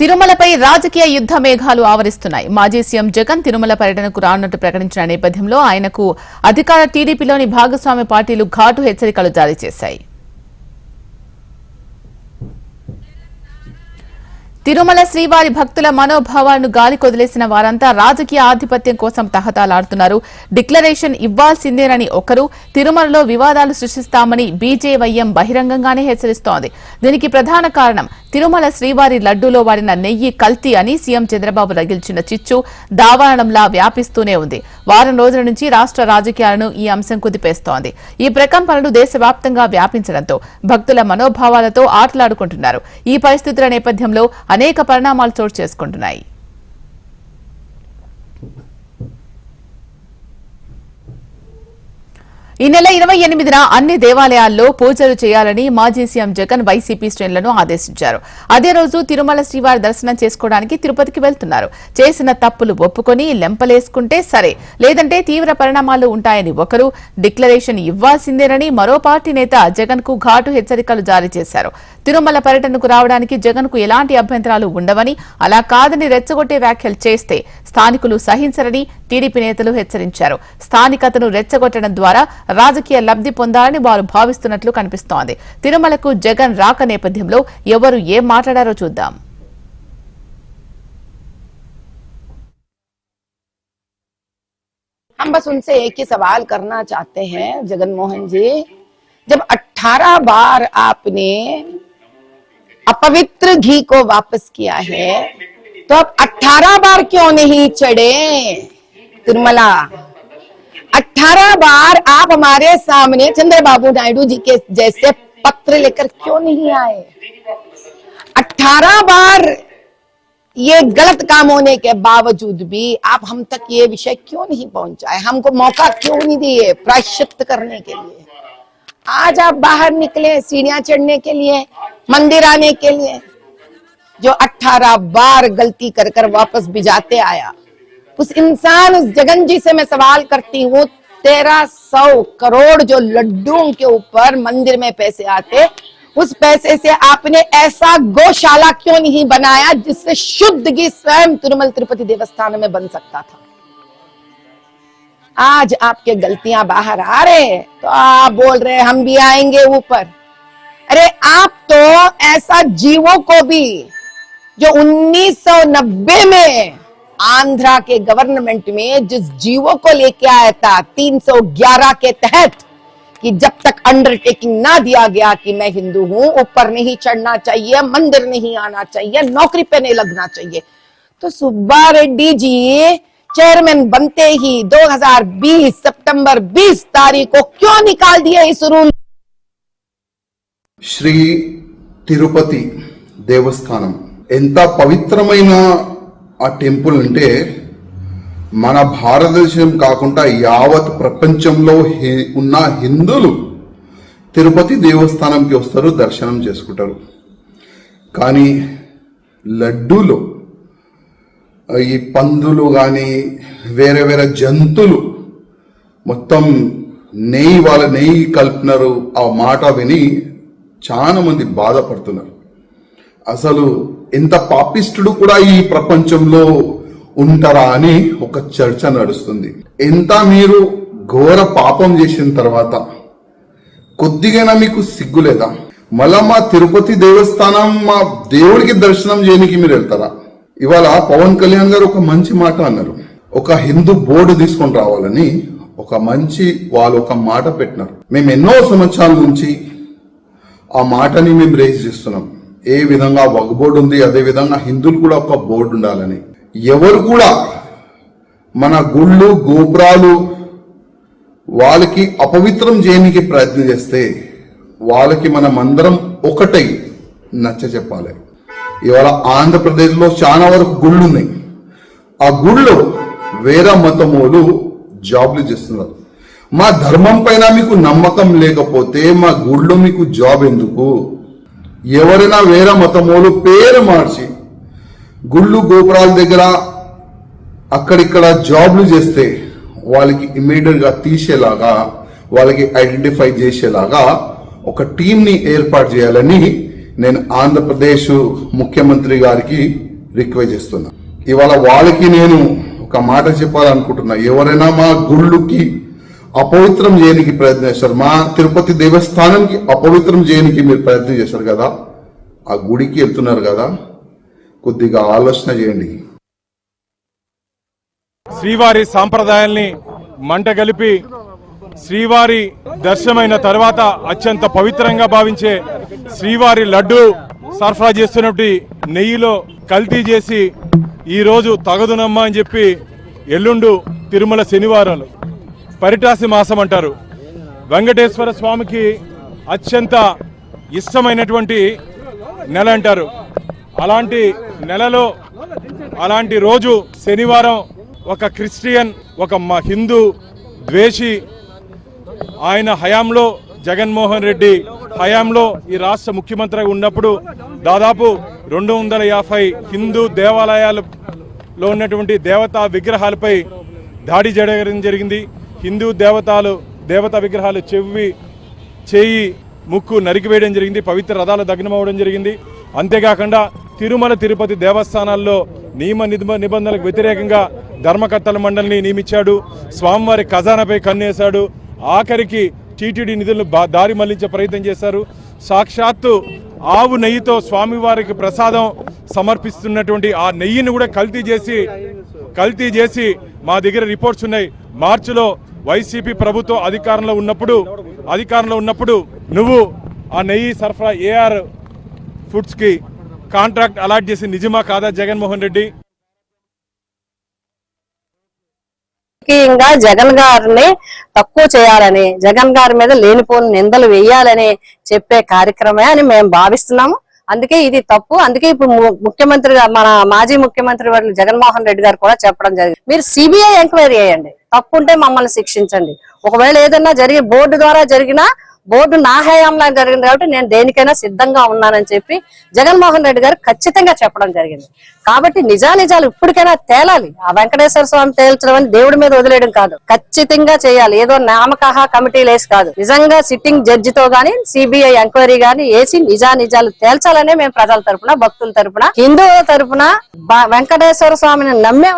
తిరుమలపై రాజకీయ యుద్ధ మేఘాలు ఆవరిస్తున్నాయి. మాజీ సీఎం జగన్ తిరుమల పర్యటనకు రానున్నట్టు ప్రకటించిన నేపథ్యంలో ఆయనకు అధికార టీడీపీలోని భాగస్వామ్య పార్టీలు ఘాటు హెచ్చరికలు జారీ చేశాయి. తిరుమల శ్రీవారి భక్తుల మనోభావాలను గాలి కొదిలేసిన వారంతా రాజకీయ ఆధిపత్యం కోసం తహతాలాడుతున్నారు. డిక్లరేషన్ ఇవ్వాల్సిందేనని ఒకరు తిరుమలలో వివాదాలు సృష్టిస్తామని బీజేవైఎం బహిరంగంగానే హెచ్చరిస్తోంది. దీనికి ప్రధాన కారణం తిరుమల శ్రీవారి లడ్డూలో వాడిన నెయ్యి కల్తీ అని సీఎం చంద్రబాబు రగిల్చిన చిచ్చు దావారణంలా వ్యాపిస్తూనే ఉంది. వారం రోజుల నుంచి రాష్ట్ర రాజకీయాలను ఈ అంశం కుదిపేస్తోంది. ఈ ప్రకంపనలు దేశవ్యాప్తంగా వ్యాపించడంతో భక్తుల మనోభావాలతో ఆటలాడుకుంటున్నారు. ఈ పరిస్థితుల నేపథ్యంలో అనేక పరిణామాలు చోటు చేసుకుంటున్నాయి. ఈ నెల ఇరవై ఎనిమిదిన అన్ని దేవాలయాల్లో పూజలు చేయాలని మాజీ సీఎం జగన్ వైసీపీ శ్రేణులను ఆదేశించారు. అదే రోజు తిరుమల శ్రీవారి దర్శనం చేసుకోవడానికి తిరుపతికి వెళ్తున్నారు. చేసిన తప్పులు ఒప్పుకొని లెంపలేసుకుంటే సరే లేదంటే తీవ్ర పరిణామాలు ఉంటాయని ఒకరు డిక్లరేషన్ ఇవ్వాల్సిందేనని మరో పార్టీ నేత జగన్కు ఘాటు హెచ్చరికలు జారీ చేశారు. తిరుమల పర్యటనకు రావడానికి జగన్కు ఎలాంటి అభ్యంతరాలు ఉండవని అలా కాదని రెచ్చగొట్టే వ్యాఖ్యలు చేస్తే స్థానికులు సహించరని టీడీపీ నేతలు హెచ్చరించారు. స్థానికతను రెచ్చగొట్టడం ద్వారా రాజకీయ లబ్ధి పొందాలని వారు భావిస్తున్నట్లు కనిపిస్తోంది తిరుమలకు జగన్ రాక నేపథ్యంలో ఎవరు ఏం మాట్లాడారో చూద్దాం हम बस उनसे एक ही सवाल करना चाहते हैं जगन मोहन जी जब 18 बार आपने अपवित्र घी को वापस किया है तो अब 18 बार क्यों नहीं चढ़े तिरुमला 18 बार आप हमारे सामने चंद्रबाबू नायडू जी के जैसे पत्र लेकर क्यों नहीं आए? 18 बार ये गलत काम होने के बावजूद भी आप हम तक ये विषय क्यों नहीं पहुँचाए? हमको मौका क्यों नहीं दिए प्रायश्चित करने के लिए? आज आप बाहर निकले, सीढ़ियाँ चढ़ने के लिए, मंदिर आने के लिए, जो 18 बार गलती कर कर वापस भिजाते आया। उस इंसान उस जगन जी से मैं सवाल करती हूँ तेरह सौ करोड़ जो लड्डू के ऊपर मंदिर में पैसे आते, उस पैसे से आपने ऐसा गौशाला क्यों नहीं बनाया जिससे शुद्ध घी स्वयं तिरुमल तिरुपति देवस्थान में बन सकता था? आज आपके गलतियाँ बाहर आ रहे हैं तो आप बोल रहे हैं, हम भी आएँगे ऊपर। अरे, आप तो ऐसा जीवों को भी, जो 1990 में आंध्रा के गवर्नमेंट में जिस जीवों को लेके आया था 311 के तहत कि जब तक अंडरटेकिंग ना दिया गया कि मैं हिंदू हूं ऊपर नहीं चढ़ना चाहिए मंदिर नहीं आना चाहिए नौकरी पे नहीं लगना चाहिए तो सुब्बा रेड्डी जी चेयरमैन बनते ही 2020 सितंबर 20 तारीख को क्यों निकाल दिए इस रूल శ్రీ తిరుపతి దేవస్థానం ఎంత పవిత్రమైన ఆ టెంపుల్ అంటే మన భారతదేశం కాకుండా యావత్ ప్రపంచంలో ఉన్న హిందువులు తిరుపతి దేవస్థానంకి వస్తారు దర్శనం చేసుకుంటారు. కానీ లడ్డూలో ఈ పందులు కానీ వేరే వేరే జంతువులు మొత్తం నెయ్యి వాళ్ళ నెయ్యి కలిపినారు ఆ మాట విని చాలామంది బాధపడుతున్నారు. అసలు ఎంత పాపిష్టుడు కూడా ఈ ప్రపంచంలో ఉంటారా అని ఒక చర్చ నడుస్తుంది. ఎంత మీరు ఘోర పాపం చేసిన తర్వాత కొద్దిగైనా మీకు సిగ్గులేదా మళ్ళా మా తిరుపతి దేవస్థానం మా దేవుడికి దర్శనం చేయడానికి మీరు వెళ్తారా? ఇవాళ పవన్ కళ్యాణ్ గారు ఒక మంచి మాట అన్నారు. ఒక హిందూ బోర్డు తీసుకొని రావాలని ఒక మంచి వాళ్ళు ఒక మాట పెట్టినారు. మేము ఎన్నో సంవత్సరాల నుంచి ఆ మాటని మేము రేజ్ చేస్తున్నాం. ఏ విధంగా ఒక బోర్డు ఉంది అదే విధంగా హిందువులు కూడా ఒక బోర్డు ఉండాలని. ఎవరు కూడా మన గుళ్ళు గోపురాలు వాళ్ళకి అపవిత్రం చేయడానికి ప్రయత్నం చేస్తే వాళ్ళకి మనం అందరం ఒకటై నచ్చ చెప్పాలి. ఇవాళ ఆంధ్రప్రదేశ్లో చాలా వరకు గుళ్ళు ఉన్నాయి ఆ గుళ్ళో వేరే మతములు జాబ్లు చేస్తున్నారు. మా ధర్మం పైన మీకు నమ్మకం లేకపోతే మా గుళ్ళో మీకు జాబ్ ఎందుకు? ఎవరైనా వేరే మతమోలు పేరు మార్చి గుళ్ళు గోపురాల దగ్గర అక్కడిక్కడ జాబ్లు చేస్తే వాళ్ళకి ఇమీడియట్గా తీసేలాగా వాళ్ళకి ఐడెంటిఫై చేసేలాగా ఒక టీంని ఏర్పాటు చేయాలని నేను ఆంధ్రప్రదేశ్ ముఖ్యమంత్రి గారికి రిక్వెస్ట్ చేస్తున్నా. ఇవాళ వాళ్ళకి నేను ఒక మాట చెప్పాలనుకుంటున్నా. ఎవరైనా మా గుళ్ళుకి అపవిత్రం చేయడానికి ప్రయత్నం చేస్తారు. మా తిరుపతి దేవస్థానానికి అపవిత్రం చేయడానికి మీరు ప్రయత్నం చేశారు కదా? ఆ గుడికి వెళ్తున్నారు కదా? కొద్దిగా ఆలోచన చేయండి. శ్రీవారి సాంప్రదాయాల్ని మంట కలిపి శ్రీవారి దర్శనమైన తర్వాత అత్యంత పవిత్రంగా భావించే శ్రీవారి లడ్డు సరఫరా చేస్తున్నటువంటి నెయ్యిలో కల్తీ చేసి ఈరోజు తగదునమ్మా అని చెప్పి ఎల్లుండు తిరుమల శనివారాలు. పరిటాసి మాసం అంటారు. వెంకటేశ్వర స్వామికి అత్యంత ఇష్టమైనటువంటి నెల అంటారు. అలాంటి నెలలో అలాంటి రోజు శనివారం ఒక క్రిస్టియన్ ఒక హిందూ ద్వేషి ఆయన హయాంలో జగన్మోహన్ రెడ్డి హయాంలో ఈ రాష్ట్ర ముఖ్యమంత్రిగా ఉన్నప్పుడు దాదాపు రెండు వందల యాభై హిందూ దేవాలయాలలో ఉన్నటువంటి దేవతా విగ్రహాలపై దాడి జరగడం జరిగింది. హిందూ దేవతలు దేవతా విగ్రహాలు చెవి చేయి ముక్కు నరికివేయడం జరిగింది పవిత్ర రథాలు దగ్నమవడం జరిగింది. అంతేకాకుండా తిరుమల తిరుపతి దేవస్థానాల్లో నియమ నిబంధనలకు వ్యతిరేకంగా ధర్మకర్తల మండలిని నియమించాడు. స్వామివారి ఖజానాపై కన్నేశాడు. ఆఖరికి టీటీడీ నిధులను బా- దారి మళ్ళించే ప్రయత్నం చేశారు. సాక్షాత్తు ఆవు నెయ్యితో స్వామివారికి ప్రసాదం సమర్పిస్తున్నటువంటి ఆ నెయ్యిని కూడా కల్తీ చేసి కల్తీ చేసి మా దగ్గర రిపోర్ట్స్ ఉన్నాయి. మార్చిలో వైసీపీ ప్రభుత్వం అధికారంలో ఉన్నప్పుడు అధికారంలో ఉన్నప్పుడు నువ్వు ఆ నెయ్యి సరఫరా ఏఆర్ ఫుడ్స్కి కాంట్రాక్ట్ అలాట్ చేసి నిజమా కాదా జగన్మోహన్ రెడ్డి? రాజకీయంగా జగన్ గారిని తక్కువ చేయాలని జగన్ గారి మీద లేనిపోని నిందలు వేయాలని చెప్పే కార్యక్రమే అని మేము భావిస్తున్నాము. అందుకే ఇది తప్పు. అందుకే ఇప్పుడు ముఖ్యమంత్రిగా ముఖ్యమంత్రి మన మాజీ ముఖ్యమంత్రి వర్లు జగన్మోహన్ రెడ్డి గారు కూడా చెప్పడం జరిగింది. మీరు సిబిఐ ఎంక్వైరీ చేయండి. తప్పు ఉంటే మమ్మల్ని శిక్షించండి. ఒకవేళ ఏదైనా జరిగి బోర్డు ద్వారా జరిగినా బోర్డు నా హయాంలో జరిగింది కాబట్టి నేను దేనికైనా సిద్ధంగా ఉన్నానని చెప్పి జగన్మోహన్ రెడ్డి గారు ఖచ్చితంగా చెప్పడం జరిగింది. కాబట్టి నిజానిజాలు ఇప్పటికైనా తేలాలి. ఆ వెంకటేశ్వర స్వామి తేల్చడం అని దేవుడి మీద వదిలేయడం కాదు. ఖచ్చితంగా చేయాలి. ఏదో నామకహ కమిటీ వేసి కాదు. నిజంగా సిట్టింగ్ జడ్జితో గాని సిబిఐ ఎంక్వైరీ గాని వేసి నిజానిజాలు తేల్చాలనే మేము ప్రజల తరపున భక్తుల తరపున హిందువుల తరపున వెంకటేశ్వర స్వామిని నమ్మే